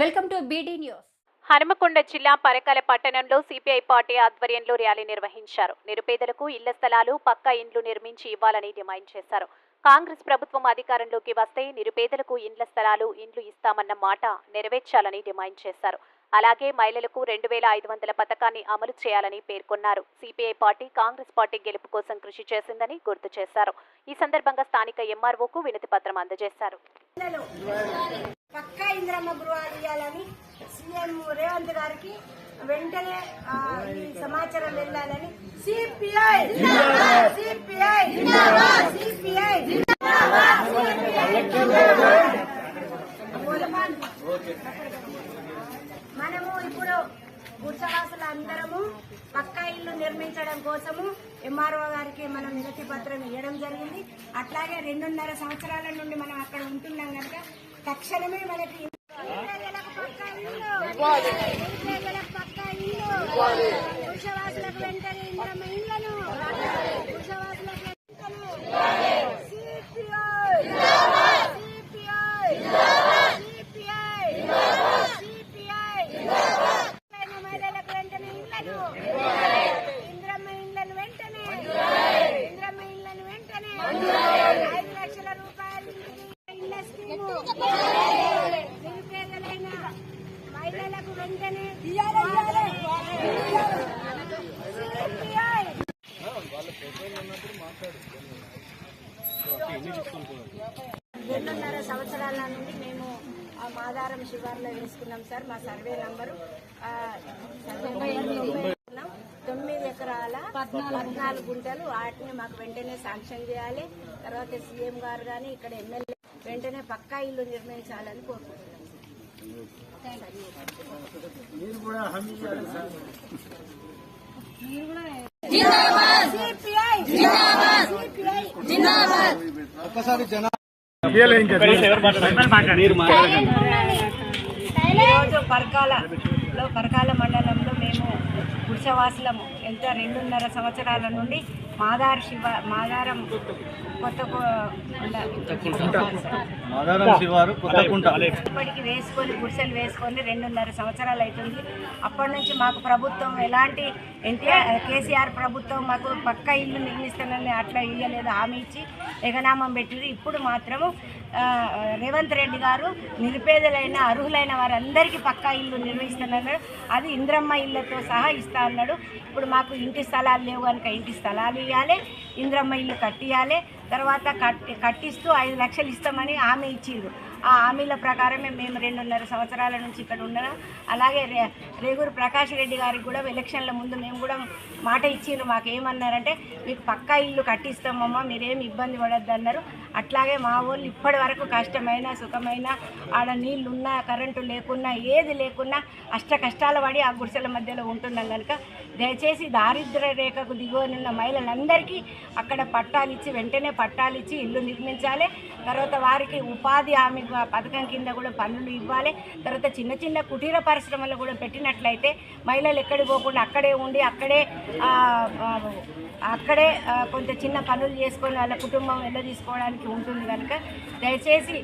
Welcome to B D news. Hanumakonda జిల్లా పరకాల పట్టణంలో CPI party ఆధ్వర్యంలో ర్యాలీ నిర్వహించారు. నిరుపేదలకు ఇళ్ళ స్థలాలు పక్కా ఇండ్లు నిర్మించి ఇవ్వాలని డిమాండ్ చేశారు. కాంగ్రెస్ ప్రభుత్వం అధికారంలోకి వస్తే నిరుపేదలకు ఇండ్ల స్థలాలు ఇండ్లు ఇస్తామన్న మాట నెరవేర్చాలని డిమాండ్ చేశారు. అలాగే మహిళలకు రెండు వేల ఐదు వందల పథకాన్ని అమలు చేయాలని పేర్కొన్నారు. సిపిఐ పార్టీ కాంగ్రెస్ పార్టీ గెలుపు కోసం కృషి చేసిందని గుర్తు చేశారు. ఈ సందర్భంగా స్థానిక ఎంఆర్ఓకు వినతి పత్రం అందజేశారు. పక్కా ఇంద్రమ్మ గృహాలు ఇవ్వాలని సీఎం రేవంత్ గారికి వెంటనే ఈ సమాచారం వెళ్ళాలని సిపిఐ సిపిఐ సిపిఐ మనము ఇప్పుడు గుర్సవాసులు అందరము పక్కా ఇల్లు నిర్మించడం కోసము ఎంఆర్ఓ గారికి మనం నిరతి పత్రం ఇవ్వడం జరిగింది. అట్లాగే రెండున్నర సంవత్సరాల నుండి మనం అక్కడ ఉంటున్నాం కనుక తక్షణమే మనకి నిరుపేదలకు పక్కా ఇల్లు. నిరుపేదలకు పక్కా ఇల్లు. గుర్సవాసులకు వెంటనే ఇంద్రమ్మ ఇళ్ళను గుర్సవాసులకు వెంటనే సిపిఐ సిపిఐ సిపిఐ సిపిఐ పైన మహిళలకు వెంటనే ఇళ్ళను ఇంద్రమ్మ ఇళ్ళను వెంటనే ఇంద్రమ్మ ఇళ్ళను వెంటనే ఐదు లక్షల రూపాయలు ఇళ్ళ స్కీము నిరుపేదలైన మహిళలకు వెంటనే రెండున్నర సంవత్సరాల నుండి మేము ఆధారం మాదారం శివార్లో వేసుకున్నాం సార్ మా సర్వే నంబరు. తొంభై తొమ్మిది ఎకరాల పద్నాలుగు గుంటలు వాటిని మాకు వెంటనే శాంక్షన్ చేయాలి. తర్వాత సీఎం గారు కానీ ఇక్కడ ఎమ్మెల్యే వెంటనే పక్కా ఇల్లు నిర్మించాలని కోరుకుంటున్నాం. సిపిఐ సిపిఐ ఈరోజు పరకాలలో పరకాల మండలంలో మేము గుడిసవాసులము ఎంత రెండున్నర సంవత్సరాల నుండి మాదార్ శివ మాదారం కొత్త ఇప్పటికి వేసుకొని గుడిసెలు వేసుకొని రెండున్నర సంవత్సరాలు అవుతుంది. అప్పటి నుంచి మాకు ప్రభుత్వం ఎలాంటి ఎన్టీఆర్ కేసీఆర్ ప్రభుత్వం మాకు పక్క ఇల్లు నిర్మిస్తానని అట్లా ఇయ్యలేదు హామీ ఇచ్చి ఎగనామం పెట్టింది ఇప్పుడు మాత్రము రేవంత్ రెడ్డి గారు నిరుపేదలైన అర్హులైన వారందరికీ పక్కా ఇల్లు నిర్మిస్తానన్నాడు. అది ఇంద్రమ్మ ఇళ్ళతో సహా ఇస్తా అన్నాడు. ఇప్పుడు మాకు ఇంటి స్థలాలు లేవు కనుక ఇంటి స్థలాలు ఇవ్వాలి ఇంద్రమ్మ ఇల్లు కట్టియాలి తర్వాత కట్టి కట్టిస్తూ ఐదు లక్షలు ఇస్తామని హామీ ఇచ్చిండ్రు. ఆ హామీల ప్రకారమే మేము రెండున్నర సంవత్సరాల నుంచి ఇక్కడ ఉన్నాం. అలాగే రే రేగూరు ప్రకాష్ రెడ్డి గారికి కూడా ఎలక్షన్ల ముందు మేము కూడా మాట ఇచ్చిండ్రు. మాకు ఏమన్నారంటే మీకు పక్కా ఇల్లు కట్టిస్తామమ్మా మీరేం ఇబ్బంది పడద్దు అన్నారు అట్లాగే మా వాళ్ళు ఇప్పటి వరకు కష్టమైన సుఖమైన ఆడ నీళ్ళున్నా కరెంటు లేకున్నా ఏది లేకున్నా అష్ట కష్టాలు పడి ఆ గుడిసెల మధ్యలో ఉంటున్నాం కనుక దయచేసి దారిద్ర్య రేఖకు దిగువనున్న మహిళలందరికీ అక్కడ పట్టాలు ఇచ్చి వెంటనే పట్టాలు ఇచ్చి ఇల్లు నిర్మించాలి. తర్వాత వారికి ఉపాధి హామీ పథకం కింద కూడా పనులు ఇవ్వాలి. తర్వాత చిన్న చిన్న కుటీర పరిశ్రమలు కూడా పెట్టినట్లయితే మహిళలు ఎక్కడికి పోకుండా అక్కడే ఉండి అక్కడే అక్కడే కొంత చిన్న పనులు చేసుకొని వాళ్ళ కుటుంబం వెళ్ళ తీసుకోవడానికి ఉంటుంది కనుక దయచేసి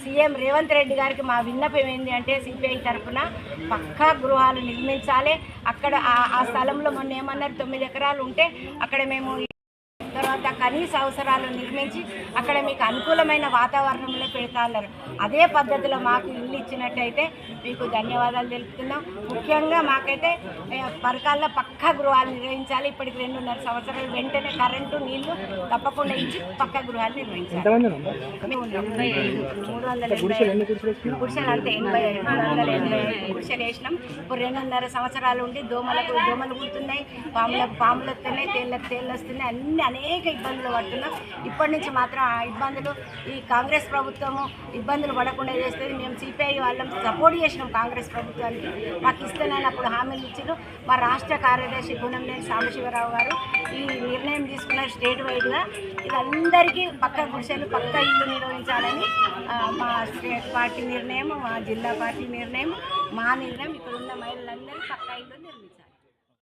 సీఎం రేవంత్ రెడ్డి గారికి మా విన్నపం ఏంటి అంటే సిపిఐ తరఫున పక్కా గృహాలు నిర్మించాలి. అక్కడ ఆ- ఆ స్థలంలో మొన్న ఏమన్నారు తొమ్మిది ఎకరాలు ఉంటే అక్కడ మేము తర్వాత కనీస అవసరాలు నిర్మించి అక్కడ మీకు అనుకూలమైన వాతావరణంలో పెడతా అన్నారు. అదే పద్ధతిలో మాకు ఇల్లు ఇచ్చినట్టయితే మీకు ధన్యవాదాలు తెలుపుతున్నాం. ముఖ్యంగా మాకైతే పరకాల్లో పక్కా గృహాలు నిర్వహించాలి. ఇప్పటికి రెండున్నర సంవత్సరాలు వెంటనే కరెంటు నీళ్ళు తప్పకుండా ఇచ్చి పక్కా గృహాలు నిర్వహించాలి. మూడు వందల. గుడిసెలు అంతే ఎనభై మూడు వందల ఎనభై గుడిసెలు వేసినాం. ఇప్పుడు రెండున్నర సంవత్సరాలు ఉండి దోమలకు దోమలు పుడుతున్నాయి పాములకు పాములు వస్తున్నాయి తేళ్ళకు తేళ్ళు వస్తున్నాయి అన్ని అనేక ఇబ్బందులు పడుతున్నాం. ఇప్పటి నుంచి మాత్రం ఆ ఇబ్బందులు ఈ కాంగ్రెస్ ప్రభుత్వము ఇబ్బందులు పడకుండా చేస్తుంది. మేము సిపిఐ వాళ్ళం సపోర్ట్ చేసినాం కాంగ్రెస్ ప్రభుత్వానికి. మాకు ఇస్తానని అప్పుడు హామీలు ఇచ్చారు మా రాష్ట్ర కార్యదర్శి గుణంనేని సాంబశివరావు గారు ఈ నిర్ణయం తీసుకున్నారు స్టేట్ వైడ్గా ఇది అందరికీ పక్క గుడిసెలు పక్క ఇల్లు నిర్వహించాలని మా స్టేట్ పార్టీ నిర్ణయం మా జిల్లా పార్టీ నిర్ణయం మా నిర్ణయం. ఇక్కడ ఉన్న పక్క ఇల్లు నిర్మించాలి.